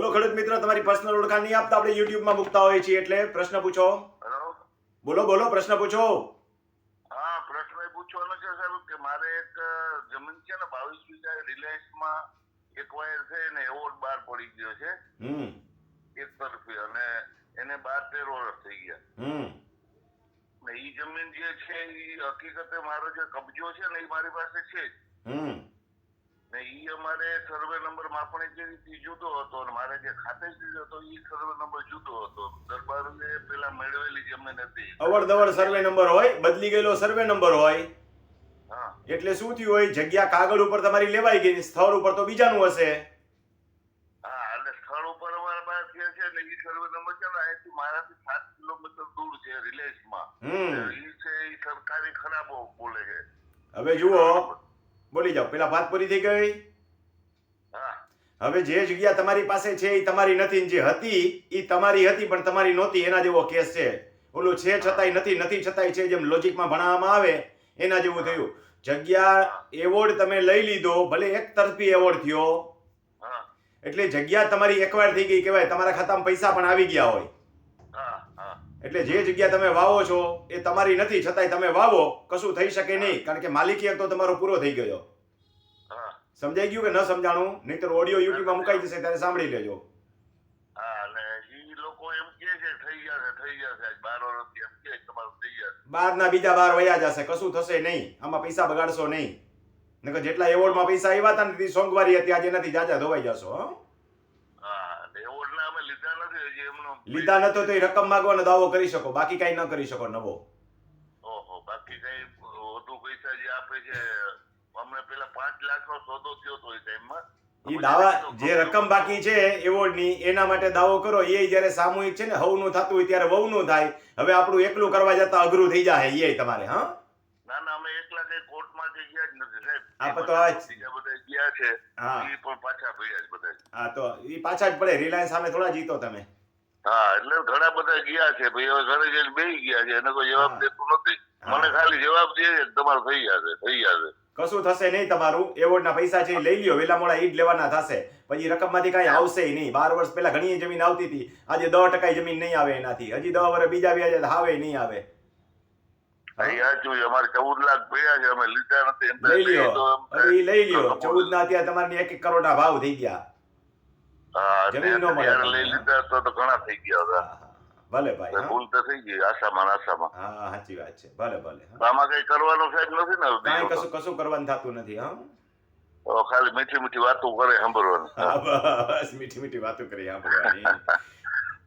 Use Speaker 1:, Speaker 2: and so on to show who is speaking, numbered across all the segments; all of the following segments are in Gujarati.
Speaker 1: બોલો ખેડૂત મિત્ર તમારી પર્સનલ ઓળખાણ નહીં આપતા આપણે યુટ્યુબમાં મૂકતા હોઈએ છીએ એટલે પ્રશ્ન પૂછો. બોલો બોલો પ્રશ્ન પૂછો.
Speaker 2: હા પ્રશ્ન પૂછવાનો છે સાહેબ કે મારે એક જમીન છે ને બાવીસ વીઘા રિલાયન્સમાં એક વાયર છે ને એવોર્ડ બહાર પડી ગયો છે.
Speaker 1: હમ.
Speaker 2: એક તરફી અને એને બાર તેર વર્ષ થઈ ગયા.
Speaker 1: હમ.
Speaker 2: ને ઈ જમીન જે છે એ હકીકતે મારો જે કબજો છે ને એ મારી પાસે છે
Speaker 1: હમ.
Speaker 2: અમારે સર્વે નંબર માપણી જે જુદો હતો અને મારે જે ખાતે જુદો હતો એ સર્વે નંબર જુદો હતો. દરબારે પેલા મેળવેલી જમીન હતી
Speaker 1: અવર દવર સર્વે નંબર હોય બદલી ગયેલો સર્વે નંબર હોય. એટલે શું થયું હોય જગ્યા કાગળ ઉપર તમારી લેવાઈ ગઈ સ્થળ ઉપર તો બીજાનું હશે.
Speaker 2: હા એટલે સ્થળ ઉપર અમારા પાસે છે ને ઈ સર્વે નંબર છે ને અહીંથી મારાથી સાત કિલોમીટર દૂર છે રિલેશમાં
Speaker 1: હમ.
Speaker 2: ઈ છે ઈ સરકારી ખરાબો બોલે છે.
Speaker 1: હવે જુઓ બોલી જાઓ પેલા વાત પૂરી થઈ ગઈ? હવે જે જગ્યા તમારી પાસે છે એ તમારી નથી જે હતી એ તમારી હતી પણ તમારી નહોતી એના જેવો કેસ છે. ઓલું છે છતાંય નથી નથી છતાંય છે જેમ લોજિકમાં ભણાવવામાં આવે એના જેવું થયું. જગ્યા એવોર્ડ તમે લઈ લીધો ભલે એક તરફી એવોર્ડ થયો એટલે જગ્યા તમારી એકવાર થઈ ગઈ કહેવાય તમારા ખાતામાં પૈસા પણ આવી ગયા હોય. એટલે જે જગ્યા તમે વાવો છો એ તમારી નથી છતાંય તમે વાવો કશું થઈ શકે નહીં કારણ કે માલિકી હક તો તમારો પૂરો થઈ ગયો. સમજાઈ ગયું કે ન સમજાણું? નહીતર ઓડિયો યુટ્યુબમાં મુકાઈ જશે ત્યારે સાંભળી લેજો.
Speaker 2: હા અને ઈ લોકો એમ કહે થઈ જશે થઈ જશે. આજ બાર
Speaker 1: બારના બીજા બાર વયા જશે કશું થશે નહીં. આમાં પૈસા બગાડશો નહીં. નકર જેટલા એવોર્ડમાં પૈસા આવ્યા હતા ને સોંગવારી હતી આજે નથી જાજા ધોવાઈ જશો હં?
Speaker 2: હા એટલે એવોર્ડના અમે લીધા નથી
Speaker 1: લીધા નતો તો એ રકમ માંગવાનો દાવો કરી શકો બાકી કઈ ન કરી શકો નવો.
Speaker 2: ઓહો બાકી કઈ વધુ પૈસા જે આપે છે અમને પેલા પાંચ લાખનો સોદો થયો તો એ ટાઈમમાં
Speaker 1: એ દાવા જે રકમ બાકી છે એવોર્ડની એના માટે દાવો કરો. એ જ્યારે સામૂહિક છે ને હવનું થતું હોય ત્યારે વહુનું થાય. હવે આપણું એકલું કરવા જતા અઘરું થઈ જાય એ તમારે હા?
Speaker 2: ના ના અમે એકલા કઈ કોર્ટમાં જઈ ગયા જ નથી સાહેબ.
Speaker 1: આ તો આ
Speaker 2: બધા ગયા છે. એ પણ પાછા ભર્યા જ બધા.
Speaker 1: હા તો એ પાછા જ પડે. રિલાયન્સ સામે થોડા જીતો તમે.
Speaker 2: હા એટલે ઘણા બધા ગયા છે. ભાઈ હવે ઘરે જઈને બેસી ગયા છે. એને કોઈ જવાબ દેતો નથી. મને ખાલી જવાબ દે તમારે થઈ જશે થઈ જશે.
Speaker 1: કશું થશે નહીં તમારું. એવોર્ડના પૈસા છે એ લઈ લ્યો. વેલા મોડા ઈડ લેવાના થશે. પછી રકમમાંથી કાંઈ આવશે નહીં. બાર વર્ષ પહેલા ઘણી જમીન આવતી હતી. આજે દસ ટકા જમીન નહીં આવે એનાથી. હજી દસ વર્ષ બીજા વ્યાજે આવે નહીં આવે. ભાવ થઈ ગયા. જમીન નો મળે
Speaker 2: લઈ લીધા તો ઘણા થઈ ગયા હતા.
Speaker 1: ભલે ભાઈ
Speaker 2: ભૂલ તો થઈ ગઈ આશામાં આશામાં.
Speaker 1: હા સાચી વાત છે. ભલે ભલે
Speaker 2: આમાં કઈ કરવાનું સાહેબ નથી ને
Speaker 1: કાંઈ કશું કશું કરવાનું થતું નથી હા.
Speaker 2: ખાલી મીઠી મીઠી વાતો કરે સાંભળવાની.
Speaker 1: બસ મીઠી મીઠી વાતો કરી સાંભળવાની.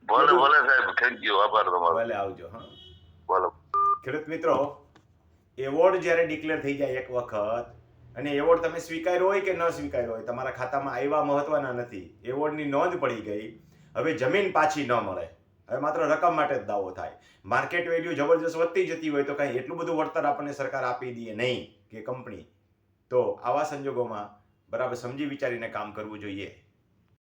Speaker 2: ભલે ભલે સાહેબ થેન્ક યુ આભાર તમારો.
Speaker 1: ભલે આવજો હા.
Speaker 2: ભલે.
Speaker 1: ખેડૂત મિત્રો એવોર્ડ જ્યારે ડિક્લેર થઈ જાય એક વખત અને એવોર્ડ તમે સ્વીકાર્યો હોય કે ન સ્વીકાર્યો હોય તમારા ખાતામાં આવ્યા મહત્વના નથી. એવોર્ડની નોંધ પડી ગઈ. હવે જમીન પાછી ન મળે. હવે માત્ર રકમ માટે જ દાવો થાય. માર્કેટ વેલ્યુ જબરજસ્ત વધતી જતી હોય તો કાંઈ એટલું બધું વળતર આપણને સરકાર આપી દે નહીં કે કંપની. તો આવા સંજોગોમાં બરાબર સમજી વિચારીને કામ કરવું જોઈએ.